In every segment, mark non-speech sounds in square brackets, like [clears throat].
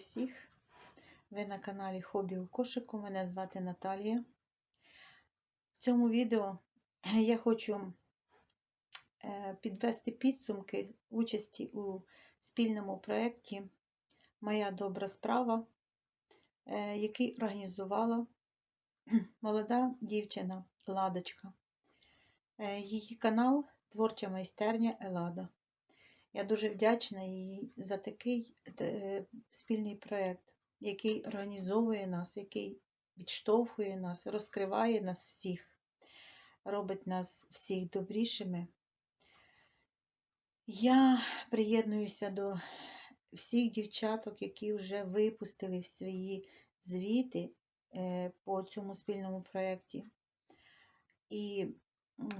всіх! Ви на каналі Хобі у кошику. Мене звати Наталія. В цьому відео я хочу е, підвести підсумки участі у спільному проєкті Моя добра справа, е, який організувала [clears throat] молода дівчина Ладочка. Е, Її канал Творча майстерня Елада. Я дуже вдячна їй за такий е, спільний проєкт, який організовує нас, який відштовхує нас, розкриває нас всіх, робить нас всіх добрішими. Я приєднуюся до всіх дівчаток, які вже випустили свої звіти е, по цьому спільному проєкті. І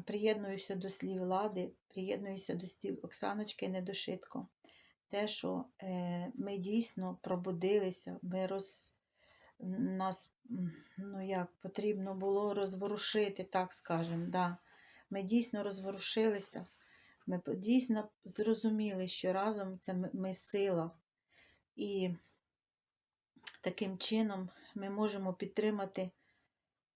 приєднуюся до слів Лади, приєднуюся до слів Оксаночки Недошитко. Те, що е, ми дійсно пробудилися, ми роз... нас ну як, потрібно було розворушити, так скажемо. Да. Ми дійсно розворушилися, ми дійсно зрозуміли, що разом це ми, сила. І таким чином ми можемо підтримати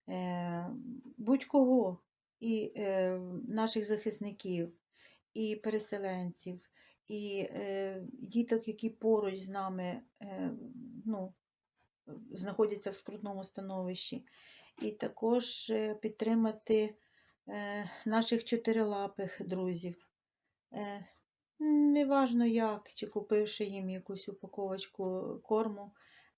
е, будь-кого, і е, наших захисників, і переселенців, і е, діток, які поруч з нами е, ну, знаходяться в скрутному становищі, і також е, підтримати е, наших чотирилапих друзів. Е, Неважно як, чи купивши їм якусь упаковочку корму,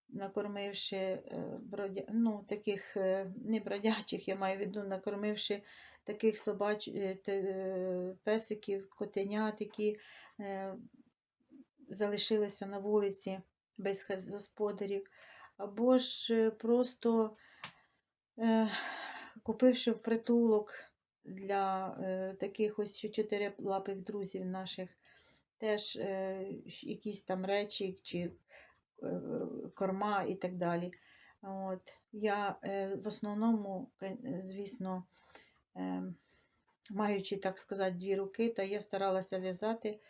накормивши е, бродя... ну, таких е, не бродячих, я маю в виду, накормивши таких собач... е, песиків, котенят, які залишилися на вулиці без господарів, або ж просто купивши в притулок для таких ось чотирилапих друзів наших, теж е, якісь там речі чи корма і так далі. От. Я е, в основному, звісно, маючи, так сказати, дві руки, та я старалася в'язати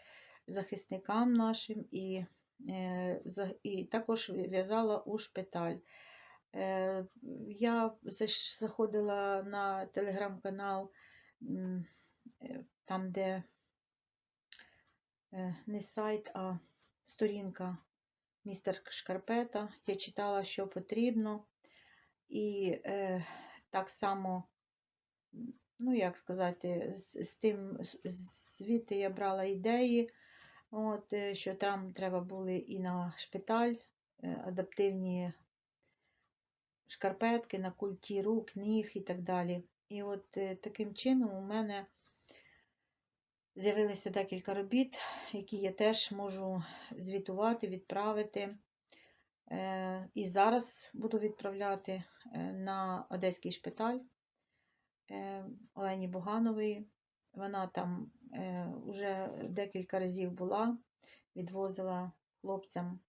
захисникам нашим і, і також в'язала у шпиталь. Я заходила на телеграм-канал, там, де не сайт, а сторінка містер Шкарпета. Я читала, що потрібно. І е, так само, ну як сказати, з, з тим, звідти я брала ідеї, от, е, що там треба були і на шпиталь е, адаптивні шкарпетки на культі рук, ніг і так далі. І от е, таким чином у мене з'явилося декілька робіт, які я теж можу звітувати, відправити. Е, І зараз буду відправляти е, на Одеський шпиталь е, Олені Буганової. Вона там вже декілька разів була, відвозила хлопцям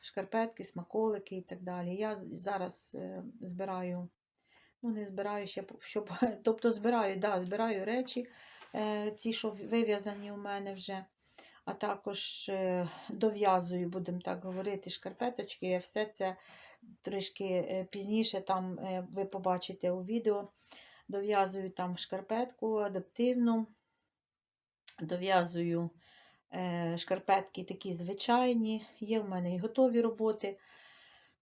шкарпетки, смаколики і так далі. Я зараз збираю, ну не збираю ще, щоб, [laughs] тобто збираю, да, збираю речі, е, ці, що вив'язані у мене вже, а також е, дов'язую, будемо так говорити, шкарпеточки. Я все це трішки е, пізніше там ви побачите у відео. Дов'язую там шкарпетку адаптивну, дов'язую шкарпетки такі звичайні, є в мене і готові роботи.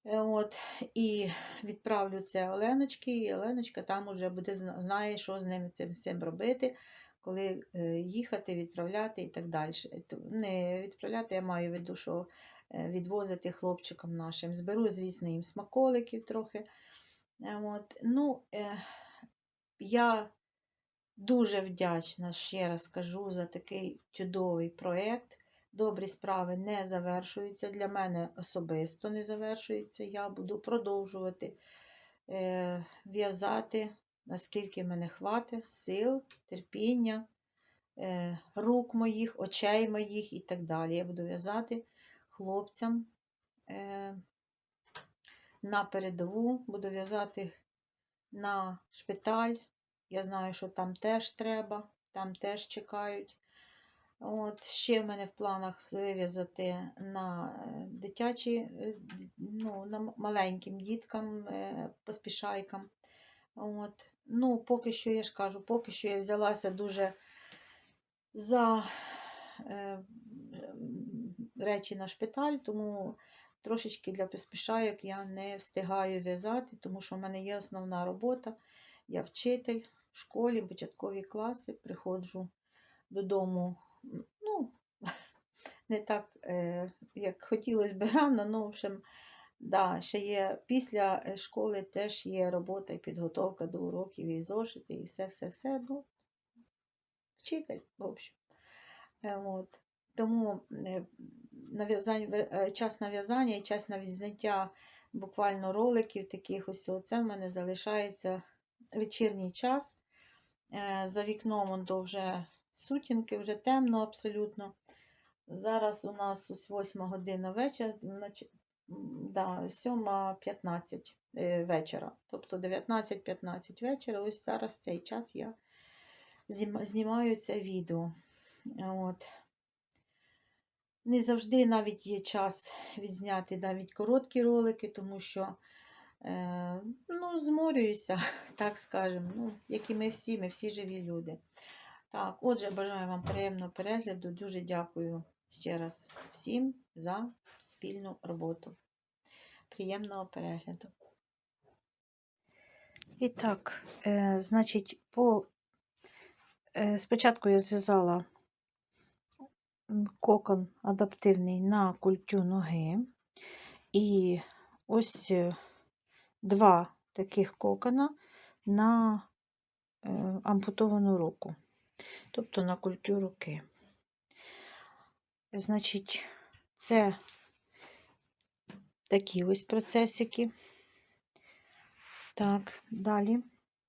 От, і відправлю це Оленочки, і Оленочка там уже буде знає, що з ним цим всім робити, коли е, їхати, відправляти і так далі. Не відправляти, я маю в виду, що е, відвозити хлопчикам нашим. Зберу, звісно, їм смаколиків трохи. От. Ну, е, я дуже вдячна, ще раз кажу, за такий чудовий проєкт. Добрі справи не завершуються. Для мене особисто не завершуються. Я буду продовжувати в'язати, наскільки мене хватить, сил, терпіння, е, рук моїх, очей моїх і так далі. Я буду в'язати хлопцям е, на передову, буду в'язати на шпиталь. Я знаю, що там теж треба, там теж чекають. От, ще в мене в планах вив'язати на е, дитячі, ну, на маленьким діткам, поспішайкам. От. Ну, поки що, я ж кажу, поки що я взялася дуже за е, речі на шпиталь, тому трошечки для поспішайок я не встигаю в'язати, тому що в мене є основна робота. Я вчитель в школі, початкові класи, приходжу додому. Ну, [laughs] не так, е, як хотілося б рано, ну, в общем, да, ще є після е, школи теж є робота і підготовка до уроків, і зошити, і все-все-все. Ну, вчитель, в общем. Е, От. Тому е, е, час на в'язання і час на відзняття буквально роликів таких ось це в мене залишається вечірній час. За вікном он то вже сутінки, вже темно абсолютно. Зараз у нас ось 8 година вечора, да, 7.15 е, вечора. Тобто 19.15 вечора. Ось зараз цей час я знімаю це відео. От. Не завжди навіть є час відзняти навіть короткі ролики, тому що е, ну, зморююся, [laughs] так скажемо. Ну, як і ми всі, ми всі живі люди. Так, отже, бажаю вам приємного перегляду. Дуже дякую ще раз всім за спільну роботу. Приємного перегляду. І так, е, значить, по, е, спочатку я зв'язала кокон адаптивний на культю ноги. І ось е, два таких кокона на е, ампутовану руку, тобто на культю руки. Значить, це такі ось процесики. Так, далі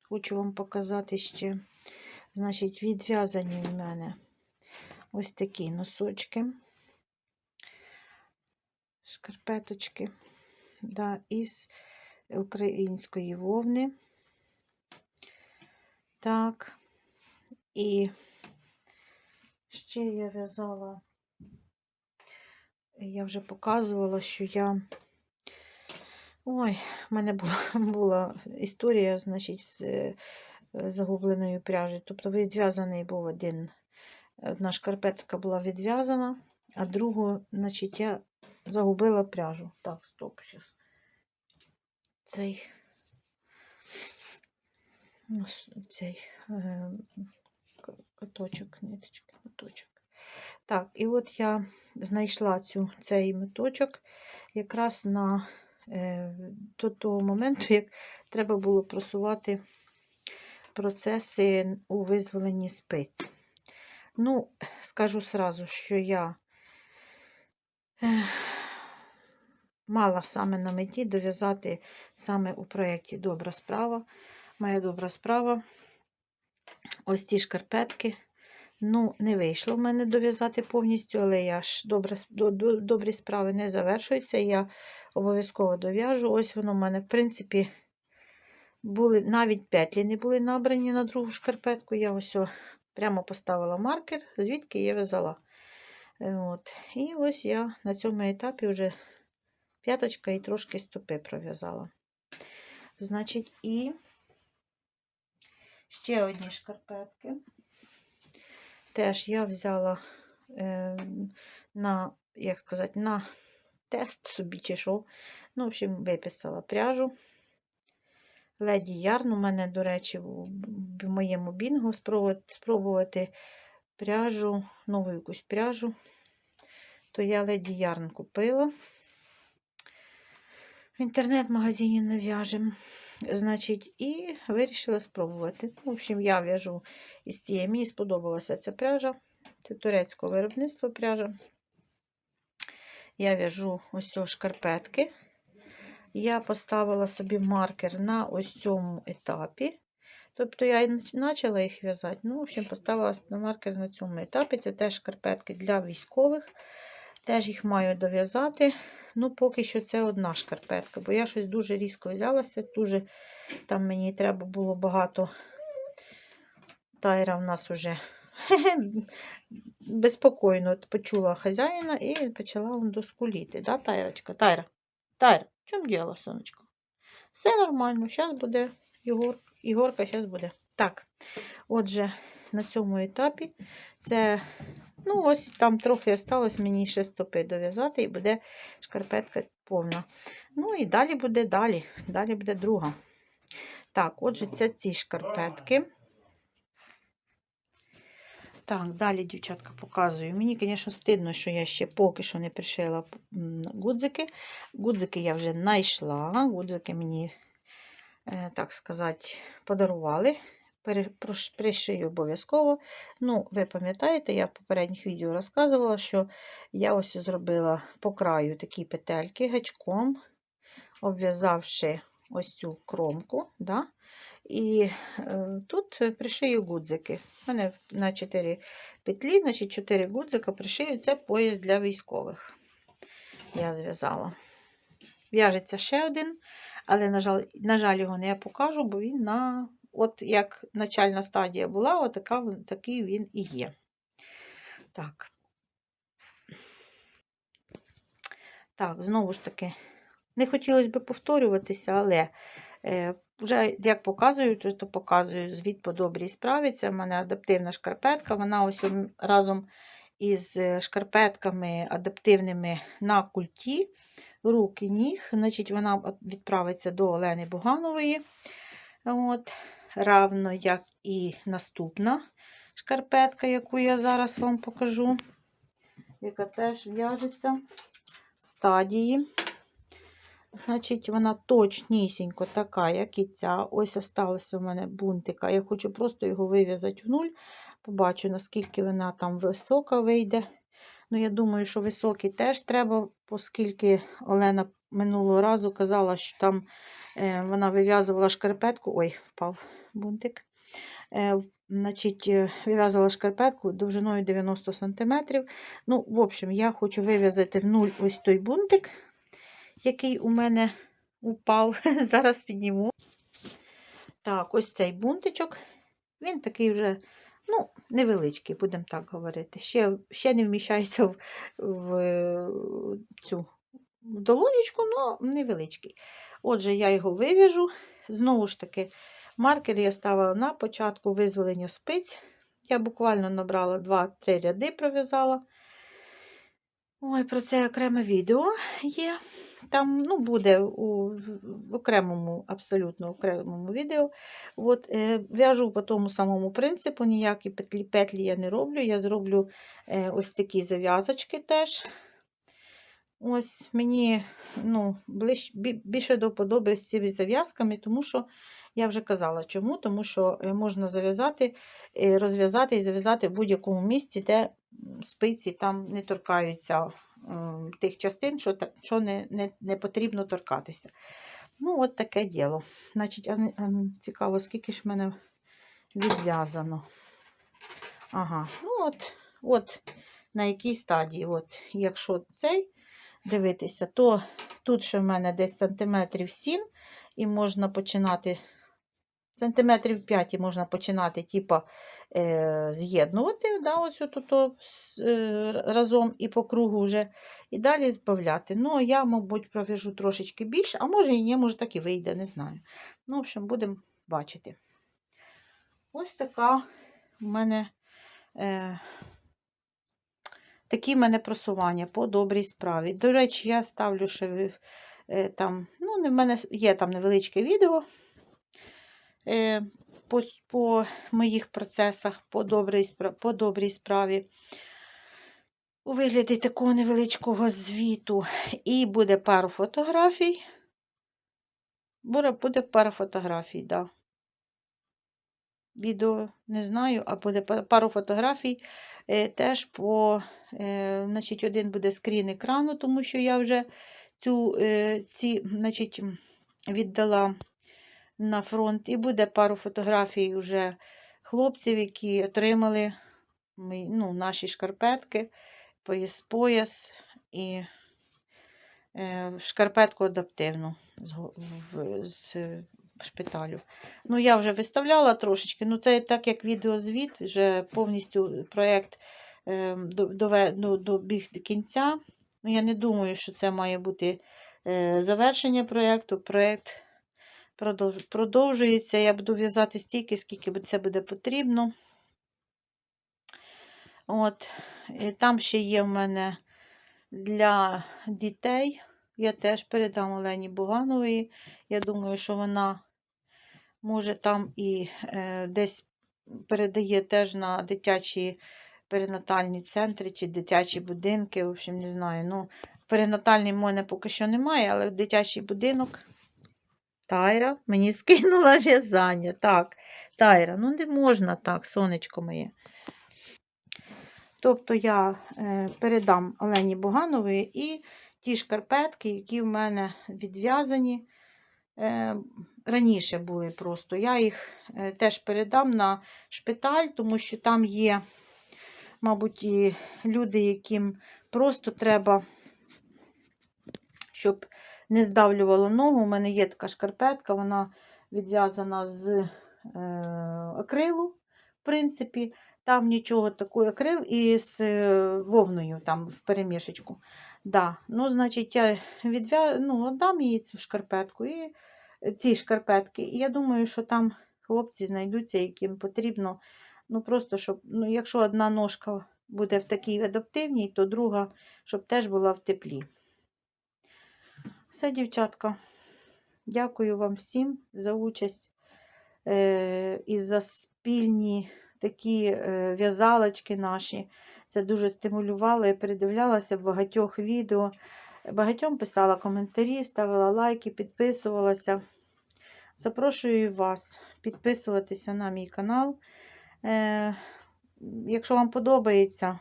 хочу вам показати ще, значить, відв'язані в мене ось такі носочки, шкарпеточки, да, із української вовни. Так, і ще я в'язала, я вже показувала, що я. Ой, в мене була, [laughs] була історія, значить, з е, загубленою пряжею. Тобто відв'язаний був один, одна шкарпетка була відв'язана, а другу, значить, я загубила пряжу. Так, стоп, зараз. Цей, ну, цей е, каточок, ниточки, моточок. Так, і от я знайшла цю, цей моточок якраз на е, до того моменту, як треба було просувати процеси у визволенні спиць. Ну, скажу сразу, що я е, мала саме на меті дов'язати саме у проєкті Добра справа. Моя добра справа. Ось ці шкарпетки. Ну, не вийшло в мене дов'язати повністю, але я ж добра, до, до, добрі справи не завершуються. Я обов'язково дов'яжу. Ось воно в мене, в принципі, були навіть петлі не були набрані на другу шкарпетку. Я ось прямо поставила маркер, звідки я в'язала. Е, От. І ось я на цьому етапі вже п'яточка і трошки стопи пров'язала. Значить, і ще одні шкарпетки. Теж я взяла е, на, як сказати, на тест собі чи що. Ну, в общем, виписала пряжу. Леді Ярн у мене, до речі, в моєму бінгу спробувати пряжу, нову якусь пряжу. То я Леді Ярн купила. В інтернет-магазині не в'яжемо. Значить, і вирішила спробувати. В общем, я в'яжу із цієї. Мені сподобалася ця пряжа. Це турецького виробництва пряжа. Я в'яжу ось шкарпетки. Я поставила собі маркер на ось цьому етапі. Тобто я і почала їх в'язати. Ну, в общем, поставила маркер на цьому етапі. Це теж шкарпетки для військових. Теж їх маю дов'язати. Ну, поки що це одна шкарпетка, бо я щось дуже різко взялася. Дуже там мені треба було багато. Тайра в нас вже [laughs] безпокійно почула хазяїна і почала он доскуліти. Да, Тайрочка? Тайра, Тайра, в чому діло, сонечко? Все нормально, зараз буде Ігор, Ігорка, зараз буде. Так, отже, на цьому етапі це, ну, ось там трохи осталось мені ще стопи дов'язати, і буде шкарпетка повна. Ну і далі буде далі. Далі буде друга. Так, отже, це ці шкарпетки. Так, далі, дівчатка, показую. Мені, звісно, стидно, що я ще поки що не пришила гудзики. Гудзики я вже знайшла. Гудзики мені, е, так сказати, подарували. Пришию обов'язково. Ну, ви пам'ятаєте, я в попередніх відео розказувала, що я ось зробила по краю такі петельки гачком, обв'язавши ось цю кромку. Да? І е, тут пришию гудзики. У мене на 4 петлі, значить 4 гудзика пришию. Це пояс для військових. Я зв'язала. В'яжеться ще один, але, на жаль, на жаль, його не я покажу, бо він на, от як начальна стадія була, от такий він і є. Так. Так, знову ж таки, не хотілося б повторюватися, але е, вже як показую, то, показую звіт по добрій справі. Це в мене адаптивна шкарпетка. Вона ось разом із е, шкарпетками адаптивними на культі рук і ніг. Значить, вона відправиться до Олени Буганової. От, равно як і наступна шкарпетка, яку я зараз вам покажу, яка теж в'яжеться в стадії. Значить, вона точнісінько така, як і ця. Ось осталося в мене бунтика. Я хочу просто його вив'язати в нуль. Побачу, наскільки вона там висока вийде. Ну, я думаю, що високий теж треба, оскільки Олена минулого разу казала, що там е, вона вив'язувала шкарпетку. Ой, впав бунтик. Е, значить, е, вив'язала шкарпетку довжиною 90 см. Ну, в общем, я хочу вив'язати в нуль ось той бунтик який у мене упав. [laughs] Зараз підніму. Так, ось цей бунтичок. Він такий вже, ну, невеличкий, будемо так говорити. Ще, ще не вміщається в, в цю долонечку, але невеличкий. Отже, я його вив'яжу. Знову ж таки, маркер я ставила на початку визволення спиць. Я буквально набрала 2-3 ряди, пров'язала. Ой, про це окреме відео є. Там ну, буде у в окремому, абсолютно окремому відео. От, е, в'яжу по тому самому принципу, ніякі петлі, петлі я не роблю. Я зроблю е, ось такі зав'язочки теж. Ось мені ну, ближ, більше до вподоби з цими зав'язками, тому що я вже казала чому, тому що е, можна зав'язати, е, розв'язати і зав'язати в будь-якому місці, де спиці там не торкаються тих частин, що, що не, не, не потрібно торкатися. Ну, от таке діло. Значить, цікаво, скільки ж в мене відв'язано. Ага, ну от, от на якій стадії. От, якщо цей дивитися, то тут ще в мене десь сантиметрів 7, і можна починати. Сантиметрів 5 і можна починати, типа, е, з'єднувати да, ось отут, з, е, разом і по кругу вже, і далі збавляти. Ну, я, мабуть, пров'яжу трошечки більше, а може і ні, може так і вийде, не знаю. Ну, в общем, будемо бачити. Ось така в мене е, такі в мене просування по добрій справі. До речі, я ставлю ще е, там, ну, в мене є там невеличке відео е, по, по моїх процесах по добрій, по добрій справі. У вигляді такого невеличкого звіту. І буде пару фотографій. Буде, буде пара фотографій, так. Да. Відео не знаю, а буде пару фотографій. Е, теж по, е, значить, один буде скрін екрану, тому що я вже цю, е, ці, значить, віддала на фронт. І буде пару фотографій вже хлопців, які отримали ну, наші шкарпетки, пояс, пояс і шкарпетку адаптивну з, з шпиталю. Ну, я вже виставляла трошечки. Ну, це так як відеозвіт, вже повністю проєкт е, ну, добіг до кінця. Ну, я не думаю, що це має бути е, завершення проєкту. Проєкт продовж- продовжується. Я буду в'язати стільки, скільки це буде потрібно. От. І там ще є в мене для дітей. Я теж передам Олені Буганової. Я думаю, що вона може там і е, десь передає теж на дитячі перинатальні центри чи дитячі будинки. В общем, не знаю. Ну, перинатальний в мене поки що немає, але дитячий будинок. Тайра мені [laughs] скинула в'язання. Так, Тайра, ну не можна так, сонечко моє. Тобто я е, передам Олені Боганової і ті шкарпетки, які в мене відв'язані. Е, раніше були просто. Я їх е, теж передам на шпиталь, тому що там є, мабуть, і люди, яким просто треба, щоб не здавлювало ногу. У мене є така шкарпетка, вона відв'язана з е, акрилу, в принципі. Там нічого такого акрил і з вовною там в перемішечку. Да. Ну, значить, я відв'я... ну, дам їй цю шкарпетку і е, ці шкарпетки. І я думаю, що там хлопці знайдуться, яким потрібно. Ну, просто, щоб, ну, якщо одна ножка буде в такій адаптивній, то друга, щоб теж була в теплі. Все, дівчатка. Дякую вам всім за участь е, і за спільні такі е, в'язалочки наші. Це дуже стимулювало. Я передивлялася багатьох відео. Багатьом писала коментарі, ставила лайки, підписувалася. Запрошую вас підписуватися на мій канал. Е, якщо вам подобається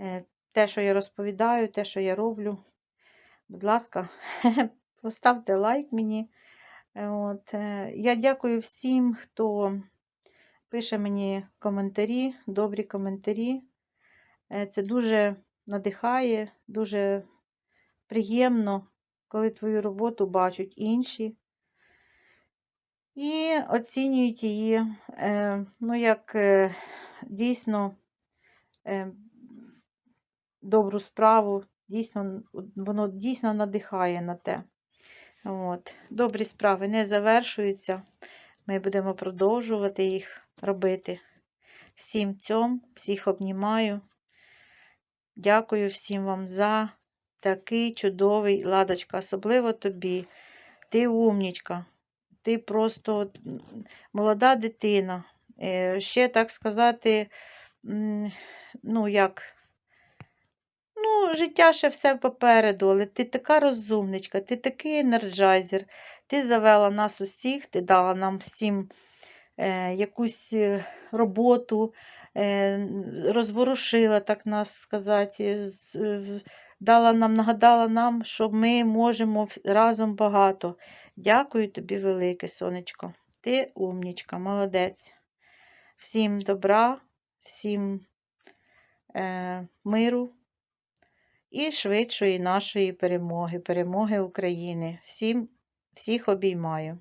е, те, що я розповідаю, те, що я роблю, будь ласка, [laughs] поставте лайк мені. Е, От, я дякую всім, хто пише мені коментарі, добрі коментарі. Е, Це дуже надихає, дуже приємно, коли твою роботу бачать інші. І оцінюють її, е, ну, як е, дійсно добру справу, дійсно, воно дійсно надихає на те. От. Добрі справи не завершуються. Ми будемо продовжувати їх робити. Всім цьом, всіх обнімаю. Дякую всім вам за такий чудовий ладочка, особливо тобі. Ти умнічка, ти просто молода дитина. Е, Ще так сказати, ну як, ну, життя ще все попереду, але ти така розумничка, ти такий енерджайзер. Ти завела нас усіх, ти дала нам всім е, якусь е, роботу, розворушила, так нас сказати, дала нам, нагадала нам, що ми можемо разом багато. Дякую тобі, велике сонечко. Ти умнічка, молодець. Всім добра, всім е, миру і швидшої нашої перемоги, перемоги України. Всім, всіх обіймаю.